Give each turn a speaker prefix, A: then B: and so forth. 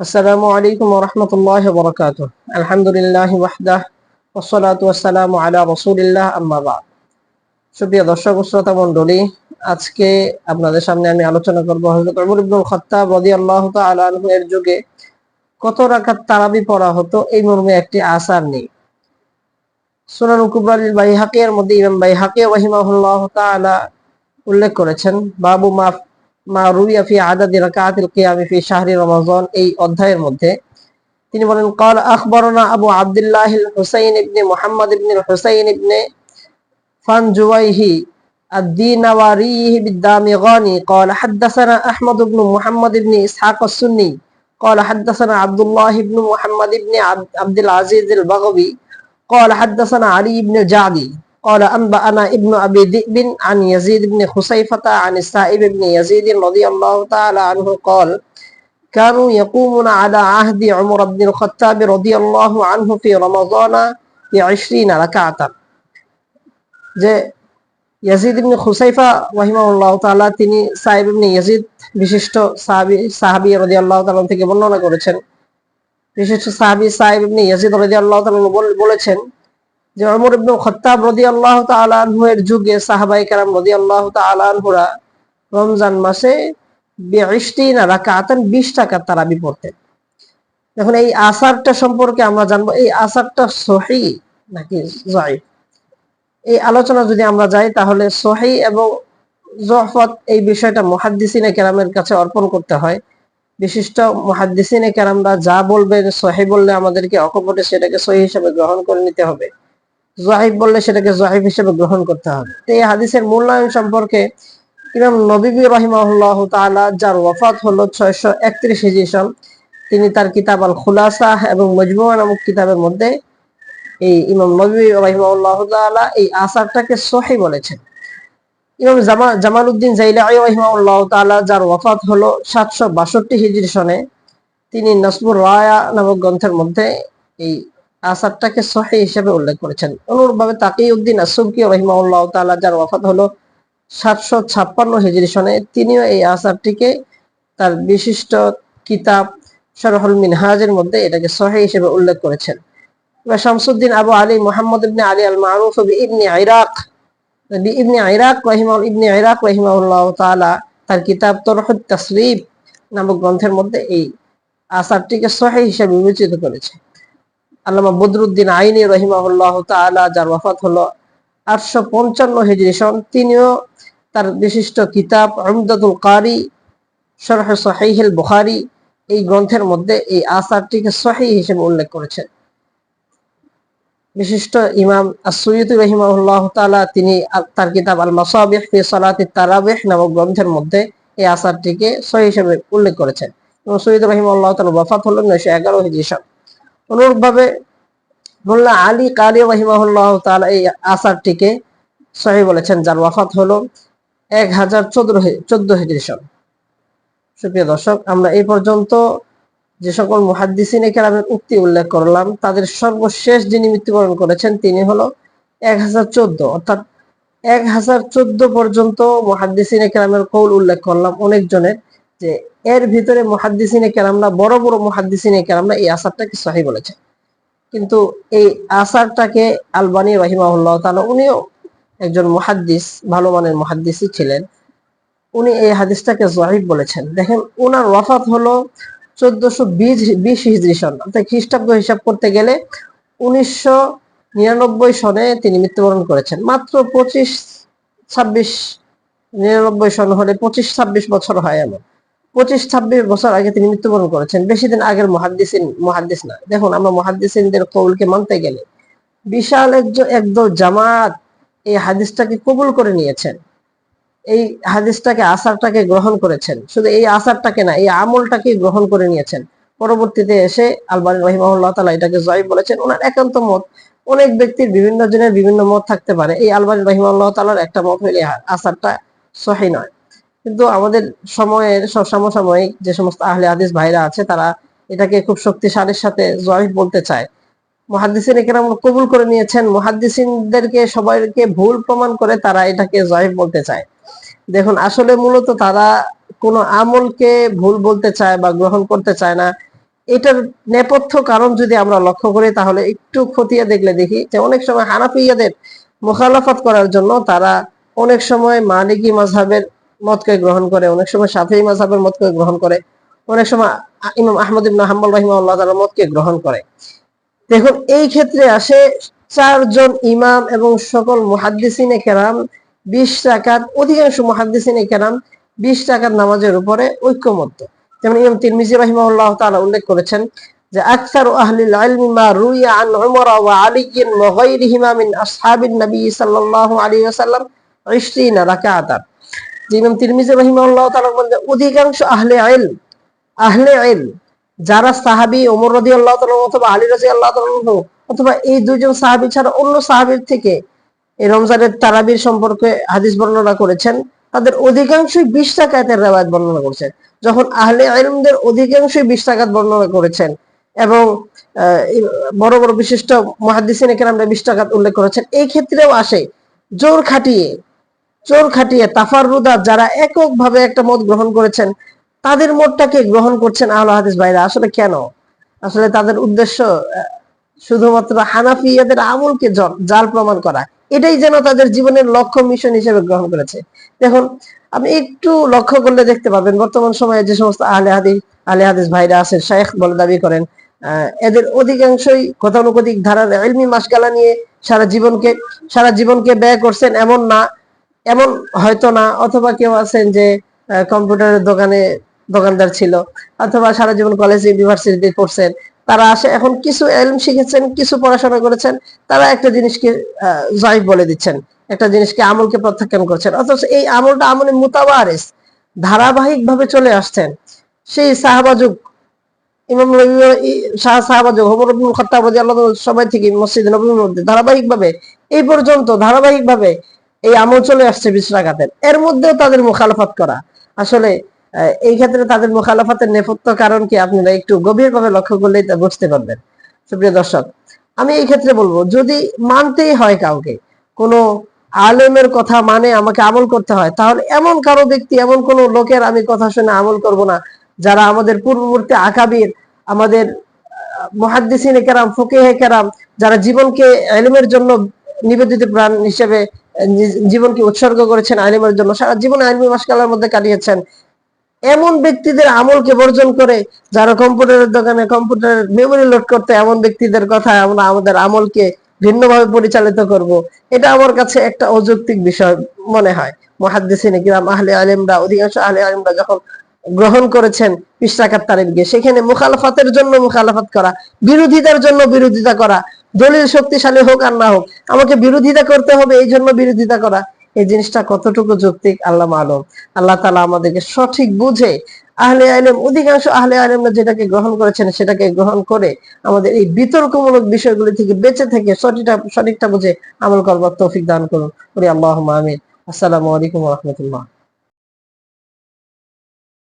A: السلام عليكم ورحمة الله وبركاته الحمد لله وحده والصلاة والسلام على رسول الله أما بعد সুপ্রিয় দর্শক ও শ্রোতা মণ্ডলী আজকে আপনাদের সামনে আমি আলোচনা করব হযরত ওমর ইবনুল খাত্তাব রাদিয়াল্লাহু তাআলা আনহু এর যুগে কত রাকাত তারাবি পড়া হতো এই মর্মে একটি আসার নেই সুনান কুবরাল বাইহাকি এর মধ্যে ইমাম বাইহাকি রাহিমাহুল্লাহ তাআলা উল্লেখ করেছেন বাবু মা মা রুইয়া ফি আদাদি রাকাতিল কিয়ামি ফি শাহরি রমাজান এই অধ্যায়ের মধ্যে তিনি বলেন قال اخبرنا ابو عبد الله الحسين ابن محمد ابن الحسين ابن فانجويه الدينواري بالدامغاني قال حدثنا احمد بن محمد بن اسحاق السني قال حدثنا عبد الله بن محمد بن عبد العزيز البغوي قال حدثنا علي بن الجعدي قال أنبأنا ابن أبي ذئب عن يزيد بن خسيفة عن السائب بن يزيد رضي الله تعالى عنه قال كانوا يقومون على عهد عمر بن الخطاب رضي الله عنه في رمضان بعشرين ركعة যে ইয়াজিদ ইবনে খুসাইফা রাহিমাহুল্লাহ তাআলা তিনি সাহেব ইবনে ইয়াজিদ বিশিষ্ট সাহাবী সাহাবী রাদিয়াল্লাহু তাআলা থেকে বর্ণনা করেছেন বিশিষ্ট সাহাবী সাহেব ইবনে ইয়াজিদ রাদিয়াল্লাহু তাআলা বলেছেন যে ওমর ইবনে খাত্তাব রাদিয়াল্লাহু তাআলা আনহু এর যুগে সাহাবায়ে কেরাম রাদিয়াল্লাহু তাআলা আনহুরা রমজান মাসে বিশটিনা রাকাতান 20 টাকা তারাবি পড়তেন এখন এই আসারটা সম্পর্কে আমরা জানব, এই আসারটা সহি নাকি জয়ীফ এই আলোচনা যদি আমরা যাই, তাহলে সহি এবং জহফত এই বিষয়টা মুহাদ্দিসিনে কেরামের কাছে অর্পণ করতে হয়। বিশিষ্ট মুহাদ্দিসিনে কেরামরা যা বলবেন সহি বললে আমাদেরকে অকপটে সেটাকে সহি হিসেবে গ্রহণ করে নিতে হবে। জহিব বললে সেটাকে জহিব হিসেবে গ্রহণ করতে হবে। তো এই হাদিসের মূল্যায়ন সম্পর্কে ইমাম নবীবী রহিমাহুল্লাহ তাআলা, যার ওয়াফাত হলো ছয়শো একত্রিশ সন তিনি তার কিতাব আল খুলাসা এবং মজমুয়া নামক কিতাবের মধ্যে এই ইমাম নবী রহিমাহুল্লাহ তাআলা এই আসারটাকে সহি বলেছেন। ইমাম জামা জামাল উদ্দিন জাইলাই রহিমাহুল্লাহ তাআলা, যার ওয়াফাত হলো সাতশো বাষট্টি হিজরি সনে, তিনি নসমুর রায়া নামক গ্রন্থের মধ্যে এই আসারটাকে সহি হিসেবে উল্লেখ করেছেন। অনুরূপভাবে তাকি উদ্দিন আসুবকি রহিমাউল্লাহ তাআলা যার ওয়াফাত হলো সাতশো ছাপ্পান্ন হিজরি সনে, তিনিও এই আসারটিকে তার বিশিষ্ট কিতাব শরহুল মিনহাজের মধ্যে এটাকে সহি হিসেবে উল্লেখ করেছেন। শামসুদ্দিন আবু আলী মোহাম্মদ ইবনে আলী আল মারুফ ইবনে ইরাক ইবনে ইরাক রহিমা, ইবনে ইরাক রহিমাউল্লাহ তাআলা তার কিতাব তরহুত তাসরিব নামক গ্রন্থের মধ্যে এই আসারটিকে সহি হিসেবে বিবেচিত করেছে। আল্লামা বদরুদ্দিন আইনি রহিমাহুল্লাহ তাআলা, যার ওয়াফাত হলো আটশো পঞ্চান্ন হিজরি সন, তিনিও তার বিশিষ্ট কিতাব আমদাদুল কারি, শরহ সহিহিল বুখারি, এই গ্রন্থের মধ্যে এই আসারটিকে সহি হিসেবে উল্লেখ করেছেন। বিশিষ্ট ইমাম আসুয়ুতি রহিমাহুল্লাহ তাআলা, তিনি তার কিতাব আল মাসাবিহ ফি সালাতি তারাবিহ নামক গ্রন্থের মধ্যে এই আসারটিকে সহি হিসেবে উল্লেখ করেছেন। এবং সৈয়দ রহিমাহুল্লাহ তাআলা ওয়াফাত হলো নয়শো এগারো হিজরি সন। অনুরূপভাবে মোল্লা আলী কালী রহিমাহুল্লাহ তাআলা এই আসারটিকে সহি বলেছেন, যার ওয়াফাত হলো এক হাজার চোদ্দ চোদ্দ হিজরি সন সুপ্রিয় দর্শক, আমরা এই পর্যন্ত যে সকল মুহাদ্দিসিনে কেরামের উক্তি উল্লেখ করলাম, তাদের সর্বশেষ যিনি মৃত্যুবরণ করেছেন তিনি হলো এক হাজার চোদ্দ। অর্থাৎ এক হাজার চোদ্দ পর্যন্ত মুহাদ্দিসিনে কেরামের কৌল উল্লেখ করলাম অনেক জনের যে এর ভিতরে মুহাদ্দিসিনে কেরামরা, বড় বড় মুহাদ্দিসিনে কেরামরা এই আসারটাকে সহি বলেছে। কিন্তু এই আসারটাকে আলবানি রহিমাহুল্লাহ তাআলা, উনিও একজন মুহাদ্দিস, ভালো মানের মুহাদ্দিসই ছিলেন। উনি এই হাদিসটাকে জহিব বলেছেন। দেখেন, উনার ওয়াফাত হলো চোদ্দশো বিশ বিশ হিজরি সন। অর্থাৎ খ্রিস্টাব্দ হিসাব করতে গেলে উনিশশো নিরানব্বই সনে তিনি মৃত্যুবরণ করেছেন। মাত্র পঁচিশ ছাব্বিশ, নিরানব্বই সন হলে পঁচিশ ছাব্বিশ বছর হয় এমন। পঁচিশ, ছাব্বিশ বছর আগে তিনি মৃত্যুবরণ করেছেন। বেশি দিন আগের মহাদ্দিসিন, মহাদ্দিস না। দেখুন, আমরা মহাদ্দিসিনদের কৌলকে মানতে গেলে বিশাল একদল জামাত এই হাদিসটাকে কবুল করে নিয়েছেন। এই হাদিসটাকে, আসারটাকে গ্রহণ করেছেন। শুধু এই আসারটাকে না, এই আমলটাকে গ্রহণ করে নিয়েছেন। পরবর্তীতে এসে আলবানী রহিমাহুল্লাহ তালা এটাকে জয় বলেছেন। ওনার একান্ত মত, অনেক ব্যক্তির বিভিন্ন জনের বিভিন্ন মত থাকতে পারে। এই আলবানী রহিমাল্লাহ তালার একটা মত হইলে আসারটা সহি নয়। কিন্তু আমাদের সময়ের সমসাময়িক যে সমস্ত আহলে হাদিস ভাইরা আছে, তারা এটাকে খুব শক্তিশালীর সাথে জয় বলতে চায়। মহাদ্দিসিন এখানে কবুল করে নিয়েছেন। মহাদ্দিসিনদেরকে সবাইকে ভুল প্রমাণ করে তারা এটাকে জয় বলতে চায়। দেখুন, আসলে মূলত তারা কোন আমলকে ভুল বলতে চায় বা গ্রহণ করতে চায় না। এটার নেপথ্য কারণ যদি আমরা লক্ষ্য করি, তাহলে একটু খতিয়ে দেখলে দেখি যে অনেক সময় হানাফিয়াদের মুখালাফত করার জন্য তারা অনেক সময় মালিকি মাঝহাবের মতকে গ্রহণ করে, অনেক সময় সাফি মাঝহাবের মতকে গ্রহণ করে, অনেক সময় ইমাম আহমদ ইবনে হাম্বল রহিমাল্লাহ তাআলার মতকে গ্রহণ করে। দেখুন, এই ক্ষেত্রে আসে চারজন ইমাম এবং সকল মুহাদ্দিসিনে কেরাম বিশ টাকার অধিকাংশ মুহাদ্দিসিনে কেরাম বিশ টাকার নামাজের উপরে ঐক্যমত্য। যেমন ইমাম তিরমিজি রাহিমাহুল্লাহ তাআলা উল্লেখ করেছেন যে, আকসারু আহলিল ইলমি মা রুইয়া আন উমর ওয়া আলী ওয়া গায়রিহিমা মিন আসহাবিন নবী সাল্লাল্লাহু আলাইহি ওয়াসাল্লাম 20 রাকাতান। ইমাম তিরমিজি রাহিমাহুল্লাহ তাআলার মধ্যে অধিকাংশ আহলে ইলম আহলে ইলম যারা সাহাবী ওমর রাদিয়াল্লাহু তাআলা অথবা আলী রাদিয়াল্লাহু তাআলা অথবা এই দুইজন সাহাবী ছাড়া অন্য সাহাবীর থেকে এই রমজানের তারাবির সম্পর্কে হাদিস বর্ণনা করেছেন, তাদের অধিকাংশই বিশ টাকাতের রেওয়ায়ত বর্ণনা করেছেন। যখন আহলে ইলমদের অধিকাংশই বিশ টাকাত বর্ণনা করেছেন এবং বড় বড় বিশিষ্ট মহাদিসিন কেরামরা বিশ টাকাত উল্লেখ করেছেন, এই ক্ষেত্রেও আসে জোর খাটিয়ে জোর খাটিয়ে তাফাররুদা যারা এককভাবে একটা মত গ্রহণ করেছেন তাদের মতটাকে গ্রহণ করছেন আহলে হাদিস ভাইরা আসলে কেন? আসলে তাদের উদ্দেশ্য আহ, শুধুমাত্র হানাফিয়াদের আমলকে জাল প্রমাণ করা। এটাই যেন তাদের জীবনের লক্ষ্য মিশন হিসেবে গ্রহণ করেছে। দেখুন আপনি একটু লক্ষ্য করলে দেখতে পাবেন বর্তমান সময়ে যে সমস্ত আহলে হাদিস আহলে হাদিস ভাইরা আছেন শায়েখ বলে দাবি করেন আহ, এদের অধিকাংশই গতানুগতিক ধারার এলমি মাসগালা নিয়ে সারা জীবনকে সারা জীবনকে ব্যয় করছেন এমন না এমন হয়তো না, অথবা কেউ আছেন যে কম্পিউটারের দোকানে দোকানদার ছিল, অথবা সারা জীবন কলেজ ইউনিভার্সিটিতে পড়ছেন। তারা আসে, এখন কিছু এলম শিখেছেন, কিছু পড়াশোনা করেছেন, তারা একটা জিনিসকে জয় বলে দিচ্ছেন। একটা জিনিসকে, আমলকে প্রত্যাখ্যান করছেন। অথচ এই আমলটা আমলে মুতাবারিস ধারাবাহিক ভাবে চলে আসছেন। সেই সাহাবাজুক ইমাম শাহ সাহাবাজুক হমর ইবনুল খাত্তাব রাদিয়াল্লাহু সবাই থেকে মসজিদ নবীর মধ্যে ধারাবাহিক ভাবে এই পর্যন্ত ধারাবাহিক ভাবে এই আমল চলে আসছে বিশ রাকাতের। এর মধ্যেও তাদের মুখালফত করা। আসলে এই ক্ষেত্রে তাদের মুখালফতের নেপথ্য কারণ কি আপনারা একটু গভীরভাবে লক্ষ্য করলেই তা বুঝতে পারবেন। সুপ্রিয় দর্শক, আমি এই ক্ষেত্রে বলব, যদি মানতেই হয় কাউকে, কোনো আলেমের কথা মানে আমাকে আমল করতে হয়, তাহলে এমন কারও ব্যক্তি, এমন কোন লোকের আমি কথা শুনে আমল করব না, যারা আমাদের পূর্ববর্তী আকাবির, আমাদের মহাদ্দিসিনে কেরাম ফকিহে কেরাম যারা জীবনকে এলিমের জন্য নিবেদিত প্রাণ হিসেবে জীবনকে উৎসর্গ করেছেন আলিমের জন্য সারা জীবন আলমী মাসকালার মধ্যে কাটিয়েছেন। এমন ব্যক্তিদের আমলকে বর্জন করে যারা কম্পিউটারের দোকানে কম্পিউটারের মেমোরি লোড করতে এমন ব্যক্তিদের কথা আমরা আমাদের আমলকে ভিন্নভাবে পরিচালিত করব। এটা আমার কাছে একটা অযৌক্তিক বিষয় মনে হয়। মহাদ্দিসিনে কিরাম, আহলে আলিমরা, অধিকাংশ আহলে আলেমরা যখন গ্রহণ করেছেন পিস্তাকার তারিখকে, সেখানে মুখালফাতের জন্য মুখালফাত করা বিরোধিতার জন্য বিরোধিতা করা দলিল শক্তিশালী হোক আর না হোক, আমাকে বিরোধিতা করতে হবে, এই জন্য বিরোধিতা করা। এই জিনিসটা কতটুকু যৌক্তিক, আল্লাহ মালুম। আল্লাহ তালা আমাদেরকে সঠিক বুঝে আহলে আলেম অধিকাংশ আহলে আলেমরা যেটাকে গ্রহণ করেছেন সেটাকে গ্রহণ করে আমাদের এই বিতর্কমূলক বিষয়গুলি থেকে বেঁচে থেকে সঠিকটা সঠিকটা বুঝে আমল করবার তৌফিক দান করুন। করি আল্লাহ আমিন। আসসালামু আলাইকুম রহমতুল্লাহ।